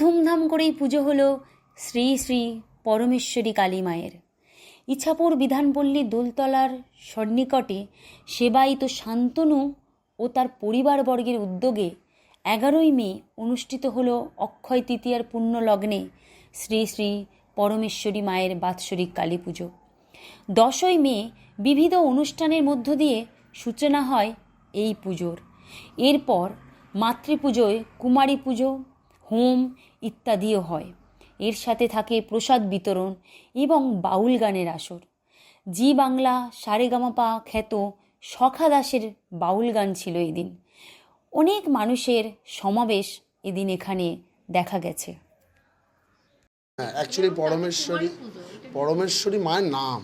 ধুমধাম করেই পুজো হলো শ্রী শ্রী পরমেশ্বরী কালী মায়ের। ইছাপুর বিধানপল্লী দোলতলার সন্নিকটে সেবায়িত শান্তনু ও তার পরিবারবর্গের উদ্যোগে এগারোই মে অনুষ্ঠিত হল অক্ষয় তৃতীয়ার পুণ্য লগ্নে শ্রী শ্রী পরমেশ্বরী মায়ের বাৎসরিক কালী পুজো। দশই মে বিবিধ অনুষ্ঠানের মধ্য দিয়ে সূচনা হয় এই পুজোর। এরপর মাতৃপুজোয় কুমারী পুজো হোম ইত্যাদিও হয়। এর সাথে থাকে প্রসাদ বিতরণ এবং বাউল গানের আসর। জি বাংলা সারেগামাপা খ্যাত, সখা দাসের বাউল গান ছিল এদিন। অনেক মানুষের সমাবেশ এদিন এখানে দেখা গেছে। অ্যাকচুয়ালি পরমেশ্বরী পরমেশ্বরী মায়ের নাম।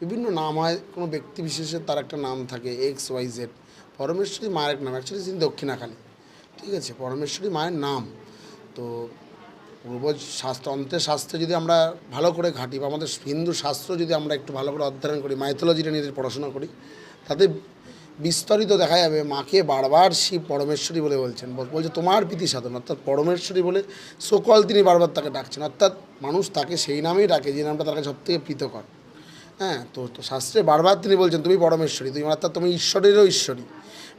বিভিন্ন নাম হয়, কোনো ব্যক্তি বিশেষের তার একটা নাম থাকে এক্স ওয়াই জেড পরমেশ্বরী মায়ের এক নাম অ্যাকচুয়ালি তিনি দক্ষিণাকালী ঠিক আছে, পরমেশ্বরী মায়ের নাম। তো পূর্ব শাস্ত্র, অন্তের শাস্ত্রে যদি আমরা ভালো করে ঘাঁটি বা আমাদের হিন্দু শাস্ত্র যদি আমরা একটু ভালো করে অধ্যয়ন করি মাইথোলজিটা নিয়ে পড়াশোনা করি, তাতে বিস্তারিত দেখা যাবে মাকে বারবার শিব পরমেশ্বরী বলে বলছেন। বলছে, তোমার প্রীতি সাধন। অর্থাৎ পরমেশ্বরী বলে সকল তিনি বারবার তাকে ডাকছেন। অর্থাৎ মানুষ তাকে সেই নামেই ডাকে যে নামটা তার কাছে সব থেকে প্রীতকর হ্যাঁ তো তো শাস্ত্রে বারবার তিনি বলছেন, তুমি পরমেশ্বরী, তুমি অর্থাৎ তুমি ঈশ্বরেরও ঈশ্বরী।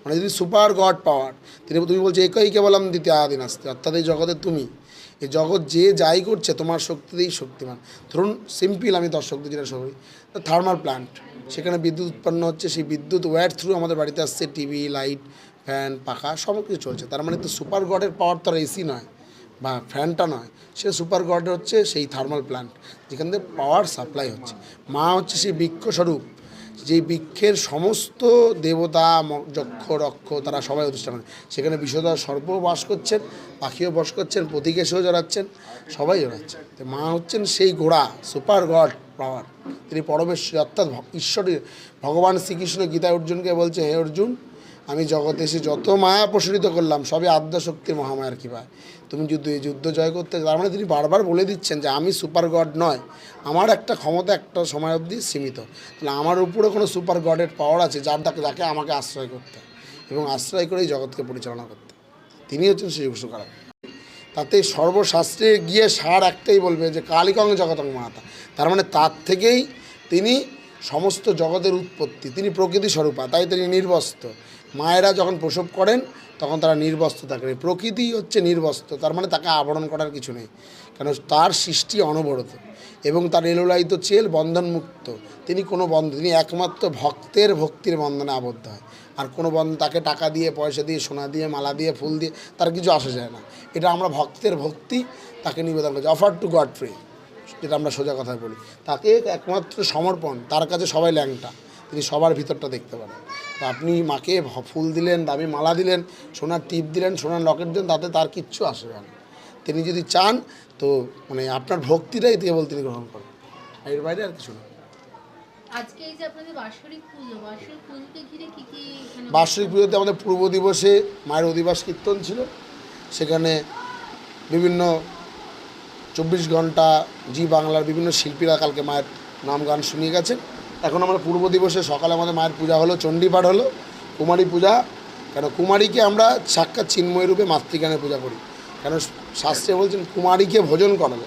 মানে যদি সুপার গড পাওয়ার, তিনি তুমি বলছো, একই কেবলম দ্বিতীয় আদিন আসতে অর্থাৎ এই জগতে তুমি। এই জগৎ যে যাই করছে, তোমার শক্তিতেই শক্তিমান। ধরুন সিম্পল আমি দর্শকদের যেটা সবাই থার্মাল প্ল্যান্ট সেখানে বিদ্যুৎ উৎপন্ন হচ্ছে, সেই বিদ্যুৎ ওয়্যার থ্রু আমাদের বাড়িতে আসছে টিভি লাইট ফ্যান পাখা সব কিছু চলছে। তার মানে তো সুপার গডের পাওয়ার তো আর এসি নয়, বা ফ্যানটা নয়, সে সুপার গড হচ্ছে সেই থার্মাল প্ল্যান্ট যেখান থেকে পাওয়ার সাপ্লাই হচ্ছে। মা হচ্ছে সেই বৃক্ষস্বরূপ যে বৃক্ষের সমস্ত দেবতা যক্ষ, রক্ষ তারা সবাই অনুষ্ঠান করেন। সেখানে বিশ্বদা সর্ব বাস করছেন, পাখিও বাস করছেন প্রতিকেশেও জড়াচ্ছেন, সবাই জড়াচ্ছেন। মা হচ্ছেন সেই ঘোড়া, সুপার গড পাওয়ার। তিনি পরমেশ্বরী, অর্থাৎ ঈশ্বরী ভগবান শ্রীকৃষ্ণ গীতা অর্জুনকে বলছে, হে অর্জুন আমি জগতে এসে যত মায়া প্রসারিত করলাম, সবই আদ্যশক্তির মহামায়ার কৃপায় তুমি যুদ্ধ, এই যুদ্ধ জয় করতে তার মানে তিনি বারবার বলে দিচ্ছেন যে আমি সুপার গড নয়, আমার একটা ক্ষমতা একটা সময় অবধি সীমিত। তাহলে আমার উপরে কোনো সুপার গডের পাওয়ার আছে যার তাকে যাকে আমাকে আশ্রয় করতে এবং আশ্রয় করেই জগৎকে পরিচালনা করতে। তিনি হচ্ছেন শ্রী কারক তাতে সর্বশাস্ত্রে গিয়ে সার একটাই বলবে যে কালিকং জগতং মাতা। তার মানে তার থেকেই তিনি সমস্ত জগতের উৎপত্তি, তিনি প্রকৃতি স্বরূপা, তাই তিনি নির্বস্ত্র মায়েরা যখন প্রসব করেন, তখন তারা নির্বস্ত্র থাকেন প্রকৃতি হচ্ছে নির্বস্ত্র তার মানে তাকে আবরণ করার কিছু নেই। কেন তার সৃষ্টি অনবরত এবং তার এলোলায়িত চেল বন্ধনমুক্ত। তিনি কোনো বন্ধন তিনি একমাত্র ভক্তের ভক্তির বন্ধনে আবদ্ধ হয়। আর কোনো বন্ধ তাকে টাকা দিয়ে, পয়সা দিয়ে, সোনা দিয়ে, মালা দিয়ে, ফুল দিয়ে, তার কিছু আসা যায় না। এটা আমরা ভক্তের ভক্তি তাকে নিবেদন করছি। অফার টু গড ফ্রি যেটা আমরা সোজা কথায় বলি। তাকে একমাত্র সমর্পণ, তার কাছে সবাই ল্যাংটা। তিনি সবার ভিতরটা দেখতে পারেন। তো আপনি মাকে ফুল দিলেন দামি মালা দিলেন সোনার টিপ দিলেন সোনার লকেট দিলেন তাতে তার কিচ্ছু আসবে না। তিনি যদি চান তো মানে আপনার ভক্তিটাই কেবল তিনি গ্রহণ করেন। এর বাইরে আর কিছু না। বার্ষিক পুজোতে আমাদের পূর্ব দিবসে মায়ের অধিবাস কীর্তন ছিল। সেখানে বিভিন্ন চব্বিশ ঘণ্টা জি বাংলার বিভিন্ন শিল্পীরা কালকে মায়ের নাম গান শুনিয়ে গেছেন। এখন আমরা পূর্ব দিবসে সকালে আমাদের মায়ের পূজা হলো, চণ্ডীপাঠ হলো, কুমারী পূজা। কেন কুমারীকে আমরা সাক্ষাৎ চিন্ময় রূপে মাতৃজ্ঞানের পূজা করি। কেন শাস্ত্রে বলছেন, কুমারীকে ভোজন করালে।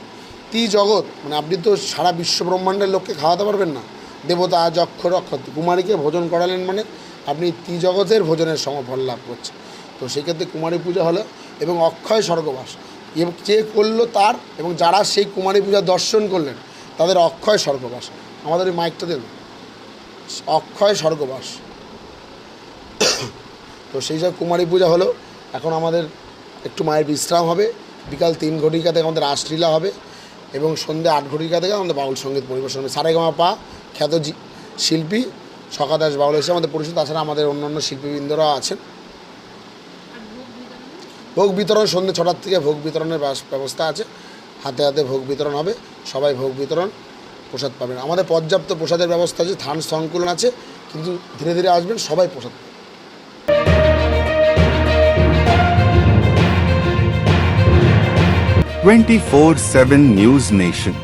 তি জগৎ মানে আপনি তো সারা বিশ্ব ব্রহ্মাণ্ডের লোককে খাওয়াতে পারবেন না। দেবতা, যক্ষ রক্ষ কুমারীকে ভোজন করালেন মানে আপনি তি জগতের ভোজনের সমফল লাভ করছেন। তো সেক্ষেত্রে কুমারী পূজা হলো এবং অক্ষয় স্বর্গবাস। এবং যে করল তার এবং যারা সেই কুমারী পূজা দর্শন করলেন, তাদের অক্ষয় স্বর্গবাস। আমাদের এই মাইকটা দেবে অক্ষয় স্বর্গবাস। তো সেই সব কুমারী পূজা হলো। এখন আমাদের একটু মায়ের বিশ্রাম হবে। বিকাল তিন ঘটিকা থেকে আমাদের রাসলীলা হবে এবং সন্ধ্যে আট ঘটিকা থেকে আমাদের বাউল সংগীত পরিবেশন হবে। সারেগামা পা, খ্যাত শিল্পী সকাদাস বাউল হিসেবে আমাদের পরিচিত। তাছাড়া আমাদের অন্যান্য শিল্পীবৃন্দরাও আছেন। ভোগ বিতরণ সন্ধ্যে ছটার থেকে ভোগ বিতরণের বাস- ব্যবস্থা আছে। হাতে হাতে ভোগ বিতরণ হবে। সবাই ভোগ বিতরণ প্রসাদ পাবেন। আমাদের পর্যাপ্ত প্রসাদের ব্যবস্থা আছে ধান সংকুলন আছে, কিন্তু ধীরে ধীরে আসবেন, সবাই প্রসাদ। Twenty four seven news nation.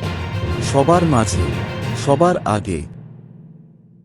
সবার মাঝে, সবার আগে।